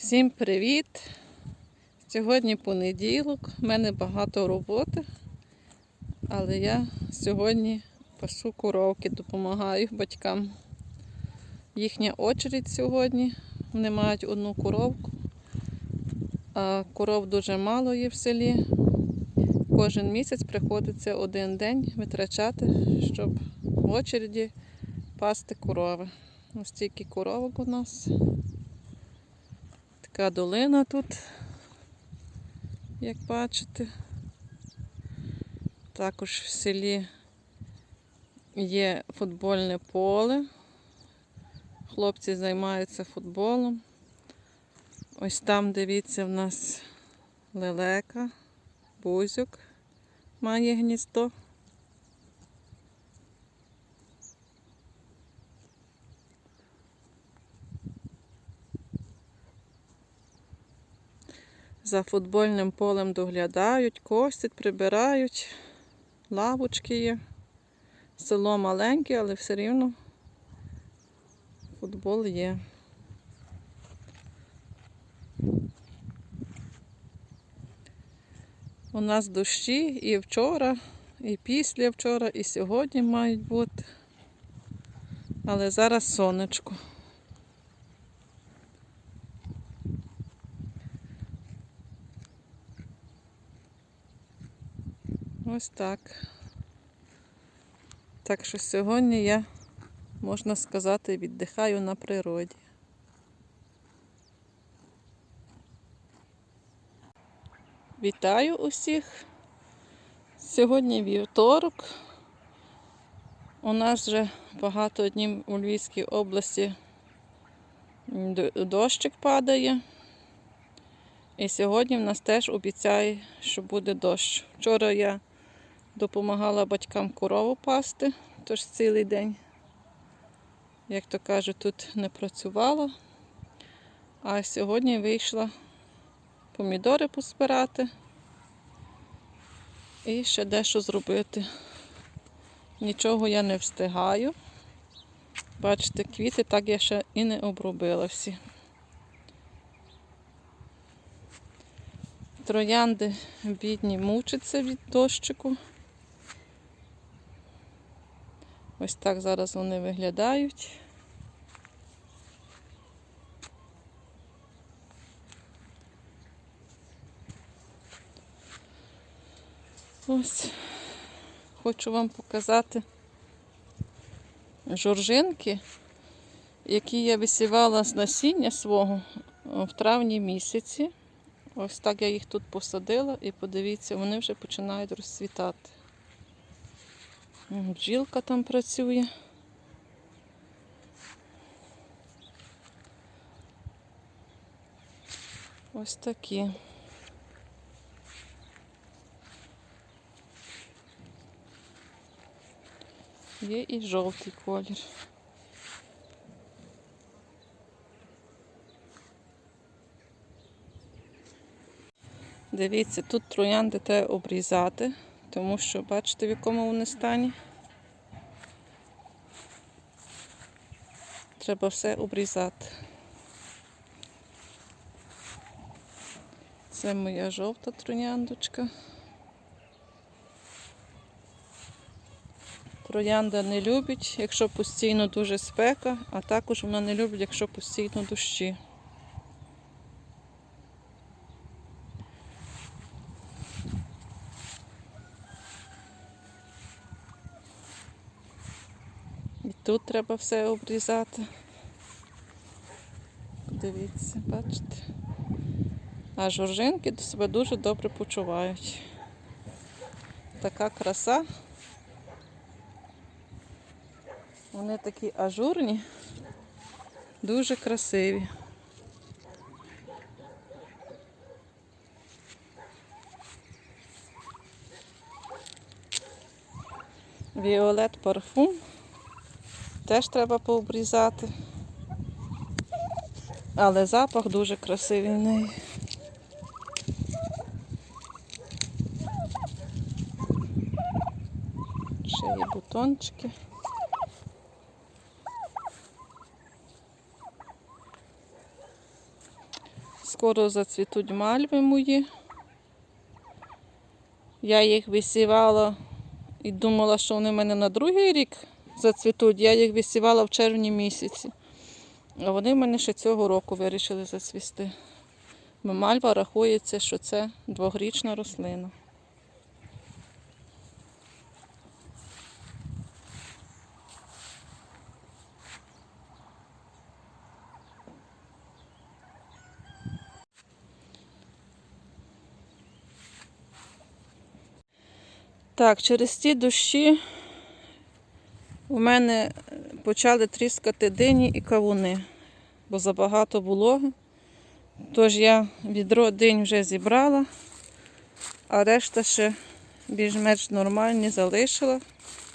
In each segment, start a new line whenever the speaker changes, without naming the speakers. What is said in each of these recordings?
Всім привіт! Сьогодні понеділок, в мене багато роботи, але я сьогодні пасу коровки, допомагаю батькам. Їхня очередь сьогодні. Вони мають одну коровку, а коров дуже мало є в селі. Кожен місяць приходиться один день витрачати, щоб в очереді пасти корови. Ось стільки коровок у нас. Така долина тут, як бачите. Також в селі є футбольне поле. Хлопці займаються футболом. Ось там, дивіться, в нас лелека, бузюк має гніздо. За футбольним полем доглядають, косять, прибирають, лавочки є. Село маленьке, але все рівно футбол є. У нас дощі і вчора, і після вчора, і сьогодні мають бути. Але зараз сонечко. Ось так. Так що сьогодні я, можна сказати, віддихаю на природі. Вітаю усіх. Сьогодні вівторок. У нас вже багато днів у Львівській області дощик падає. І сьогодні в нас теж обіцяє, що буде дощ. Вчора я допомагала батькам корову пасти, тож цілий день, як то кажуть, тут не працювала. А сьогодні вийшла помідори поспирати і ще дещо зробити. Нічого я не встигаю. Бачите, квіти так я ще і не обробила всі. Троянди бідні мучаться від дощику. Ось так зараз вони виглядають. Ось хочу вам показати жоржинки, які я висівала з насіння свого в травні місяці. Ось так я їх тут посадила і подивіться, вони вже починають розцвітати. Бджілка там працює. Ось такі. Є і жовтий колір. Дивіться, тут троянди треба обрізати, тому що бачите, в якому вони стані. Треба все обрізати. Це моя жовта трояндочка. Троянда не любить, якщо постійно дуже спека, а також вона не любить, якщо постійно дощі. Тут треба все обрізати. Дивіться, бачите. А жоржинки до себе дуже добре почувають. Така краса. Вони такі ажурні, дуже красиві. Віолет парфум. Теж треба пообрізати. Але запах дуже красивий неї. Ще є бутончики. Скоро зацвітуть мальви мої. Я їх висівала і думала, що вони в мене на другий рік зацвітуть. Я їх висівала в червні місяці. А вони в мене ще цього року вирішили зацвісти. Бо мальва рахується, що це двогрічна рослина. Так, через ті дощі у мене почали тріскати дині і кавуни, бо забагато вологи. Тож я відро динь вже зібрала, а решта ще більш-менш нормальні залишила,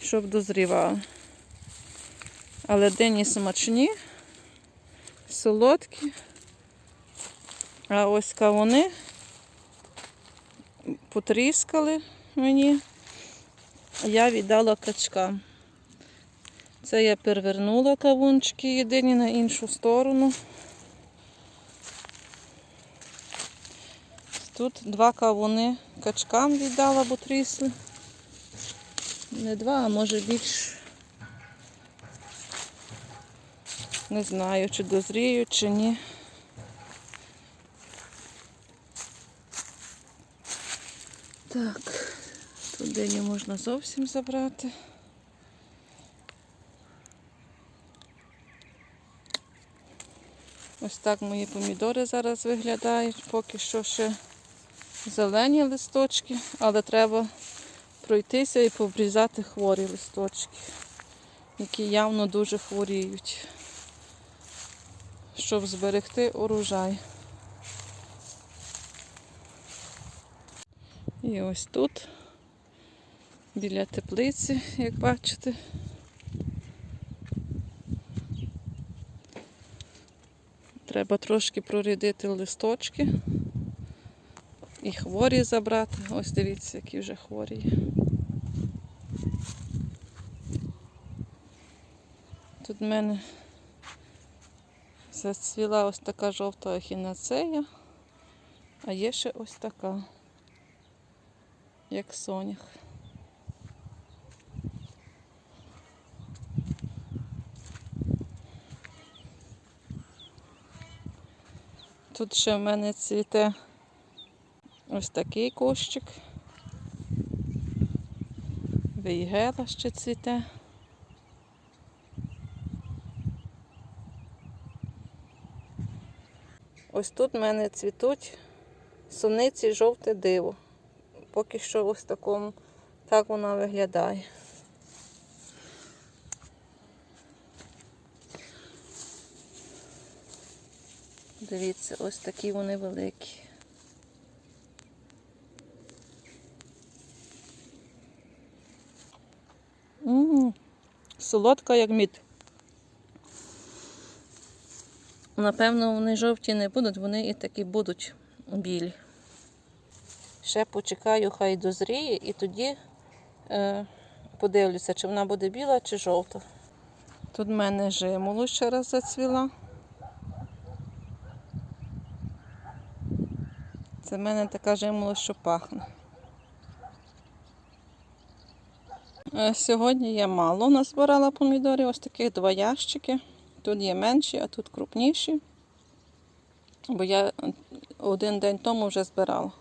щоб дозрівали. Але дині смачні, солодкі. А ось кавуни потріскали мені. Я віддала качкам. Це я перевернула кавунчики єдині на іншу сторону. Тут два кавуни качкам віддала, бо трісли. Не два, а може більше. Не знаю, чи дозріють, чи ні. Так, тут диню можна зовсім забрати. Ось так мої помідори зараз виглядають. Поки що ще зелені листочки, але треба пройтися і побрізати хворі листочки, які явно дуже хворіють, щоб зберегти урожай. І ось тут, біля теплиці, як бачите. Треба трошки прорядити листочки і хворі забрати. Ось дивіться, які вже хворі. Тут в мене зацвіла ось така жовта ахінацея, а є ще ось така, як сонях. Тут ще в мене цвіте ось такий кущик. Вейгела ще цвіте. Ось тут в мене цвітуть суниці жовте диво. Поки що ось такому так вона виглядає. Дивіться, ось такі вони великі. М, Солодка, як мід. Напевно, вони жовті не будуть, вони і такі будуть білі. Ще почекаю, хай дозріє, і тоді е, подивлюся, чи вона буде біла, чи жовта. Тут в мене жимолу ще раз зацвіла. Це в мене така жимола, що пахне. Е, Сьогодні я мало назбирала помідорів, ось таких два ящики. Тут є менші, а тут крупніші. Бо я один день тому вже збирала.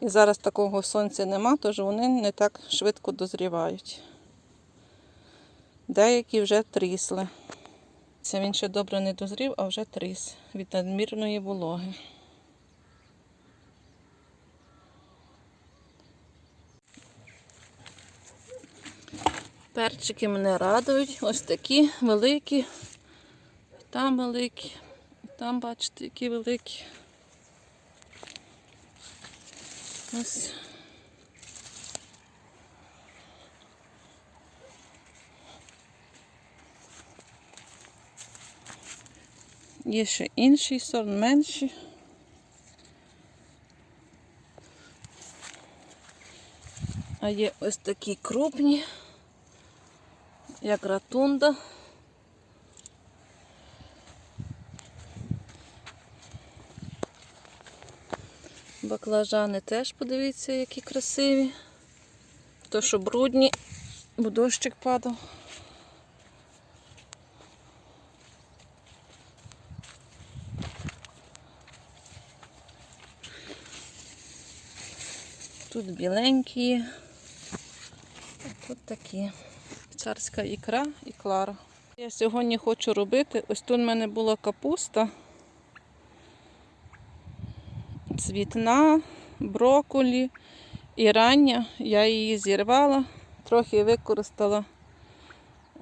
І зараз такого сонця нема, тож вони не так швидко дозрівають. Деякі вже трісли. Це він ще добре не дозрів, а вже тріс від надмірної вологи. Перчики мене радують. Ось такі великі. Там великі. Там, бачите, які великі. Ось. Є ще інший сорт, менші. А є ось такі крупні, як ратунда. Баклажани теж подивіться, які красиві. То, що брудні, бо дощик падав. Тут біленькі, а тут такі. Царська ікра і клара. Я сьогодні хочу робити. Ось тут в мене була капуста. Цвітна, брокколі і рання. Я її зірвала, трохи використала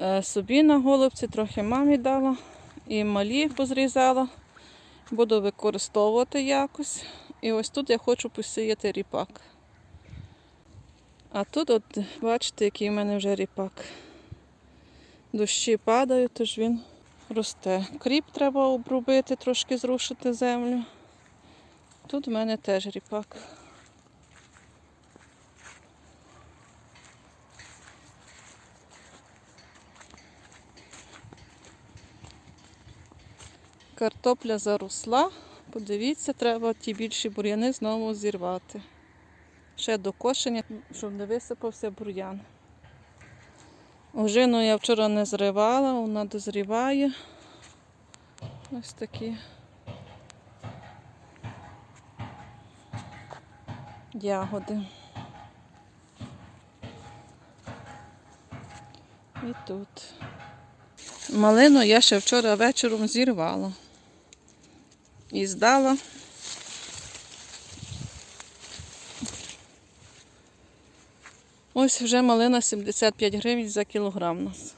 е, собі на голубці, трохи мамі дала і малі позрізала. Буду використовувати якось. І ось тут я хочу посіяти ріпак. А тут, от, бачите, який в мене вже ріпак. Дощі падають, тож він росте. Кріп треба обробити, трошки зрушити землю. Тут в мене теж ріпак. Картопля заросла. Подивіться, треба ті більші бур'яни знову зірвати. Ще до кошення, щоб не висипався бур'ян. Ожину я вчора не зривала, вона дозріває. Ось такі. Ягоди. І тут. Малину я ще вчора вечором зірвала. І здала. Ось вже малина 75 гривень за кілограм нас.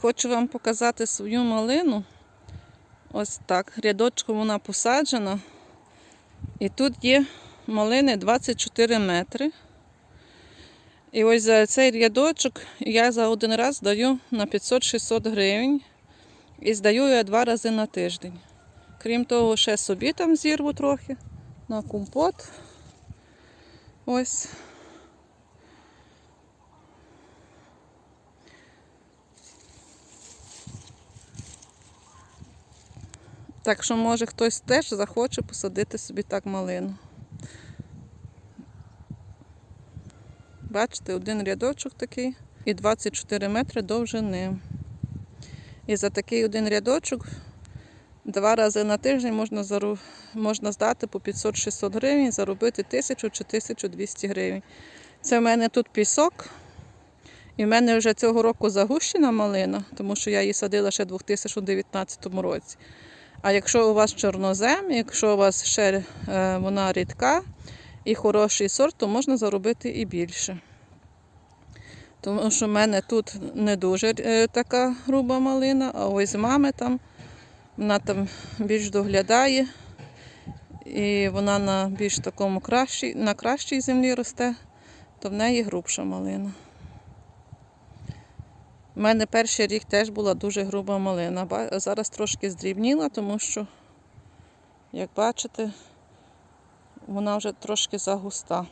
Хочу вам показати свою малину. Ось так. Рядочком вона посаджена. І тут є малини 24 метри. І ось за цей рядочок я за один раз даю на 500-600 гривень. І здаю я два рази на тиждень. Крім того, ще собі там зірву трохи на компот. Ось. Так що, може, хтось теж захоче посадити собі так малину. Бачите, один рядочок такий і 24 метри довжини. І за такий один рядочок два рази на тиждень можна зару... можна здати по 500-600 гривень, заробити 1000 чи 1200 гривень. Це в мене тут пісок. І в мене вже цього року загущена малина, тому що я її садила ще у 2019 році. А якщо у вас чорнозем, якщо у вас ще е, вона рідка і хороший сорт, то можна заробити і більше. Тому що в мене тут не дуже е, така груба малина, а ось мами там вона там більш доглядає. І вона на більш такому кращій, на кращій землі росте, то в неї грубша малина. У мене перший рік теж була дуже груба малина. Зараз трошки здрібніла, тому що, як бачите, вона вже трошки загуста.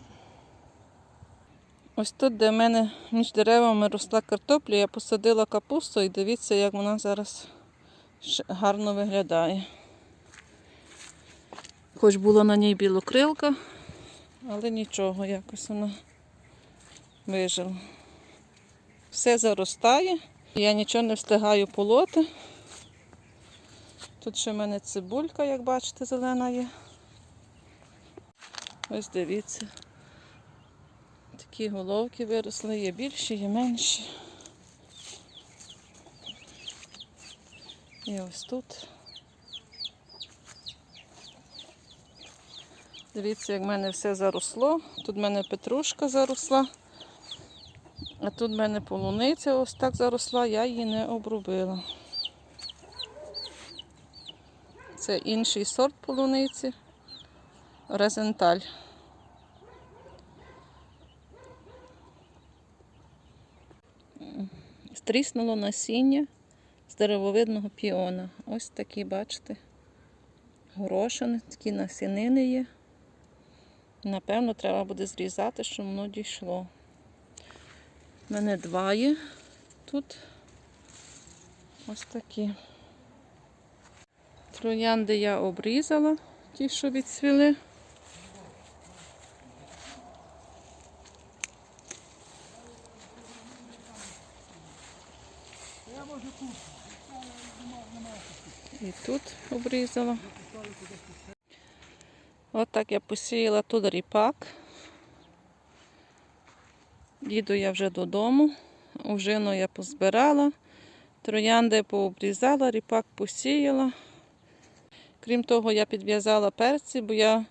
Ось тут, де в мене між деревами росла картопля, я посадила капусту і дивіться, як вона зараз гарно виглядає. Хоч була на ній білокрилка, але нічого, якось вона вижила. Все заростає, я нічого не встигаю полоти. Тут ще в мене цибулька, як бачите, зелена є. Ось дивіться. Такі головки виросли, є більші, є менші. І ось тут. Дивіться, як в мене все заросло. Тут в мене петрушка заросла. А тут в мене полуниця ось так заросла, я її не обробила. Це інший сорт полуниці. Резенталь. Стріснуло насіння деревовидного піона. Ось такі, бачите, горошини, такі насінини є. Напевно, треба буде зрізати, щоб воно дійшло. У мене два є тут. Ось такі. Троянди я обрізала, ті, що відцвіли. І тут обрізала. От я посіяла тут ріпак. Їду я вже додому. Ужину я позбирала. Троянди пообрізала, ріпак посіяла. Крім того, я підв'язала перці, бо я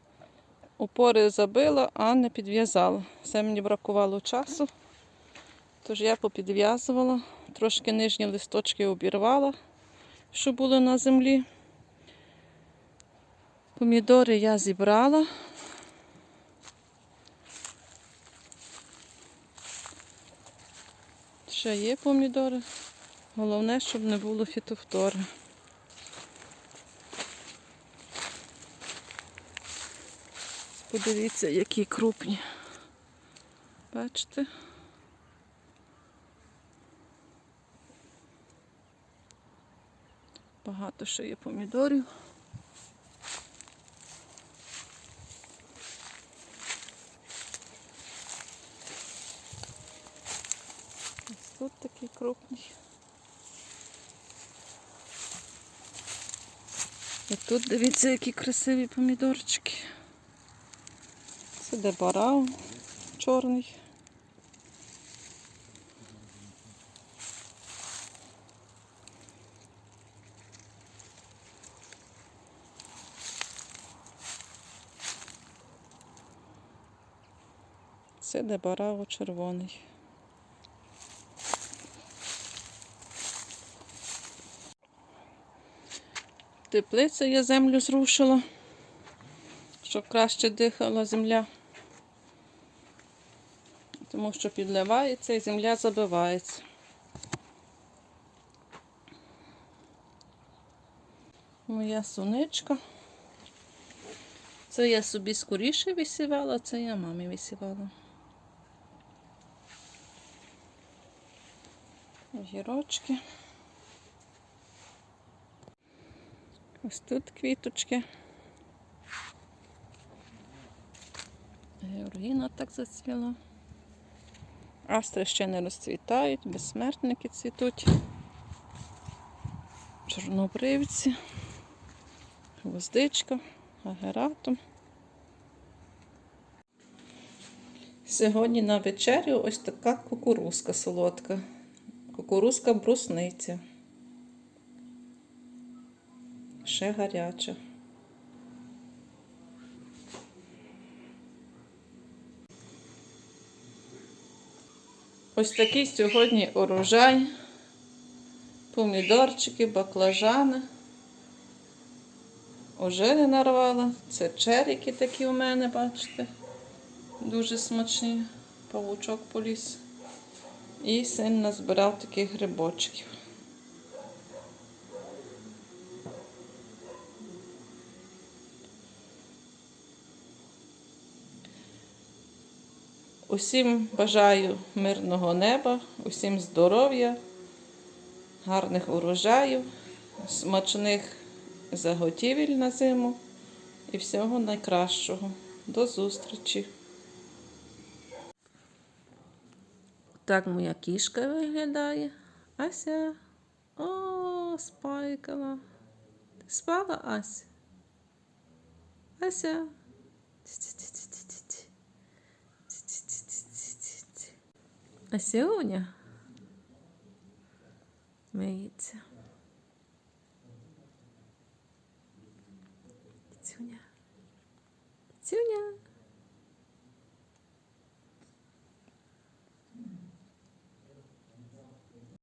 опори забила, а не підв'язала. Все мені бракувало часу. Тож я попідв'язувала, трошки нижні листочки обірвала, що були на землі. Помідори я зібрала. Ще є помідори. Головне, щоб не було фітофтори. Подивіться, які крупні. Бачите? Багато ще є помідорів. Ось тут такий крупний. І тут дивіться, які красиві помідорчики. Це де барау чорний. Це де барау червоний. Теплиця я землю зрушила, щоб краще дихала земля. Тому що підливається і земля забивається. Моя суничка. Це я собі скоріше висівала, це я мамі висівала. Огірочки. Ось тут квіточки. Георгіна так зацвіла. Астри ще не розцвітають, безсмертники цвітуть. Чорнобривці, гвоздичка, агератум. Сьогодні на вечерю ось така кукурузка солодка. Кукурузка брусниця. Ще гаряча. Ось такий сьогодні урожай. Помідорчики, баклажани. Ожини нарвала. Це черіки такі у мене, бачите. Дуже смачні. Павучок поліз. І син назбирав таких грибочків. Усім бажаю мирного неба, усім здоров'я, гарних урожаїв, смачних заготівель на зиму і всього найкращого. До зустрічі! Так моя кішка виглядає. Ася. О, спайкала. Ти спала, Ася? Ася. Асюня. Миється. Цюня. Цюня.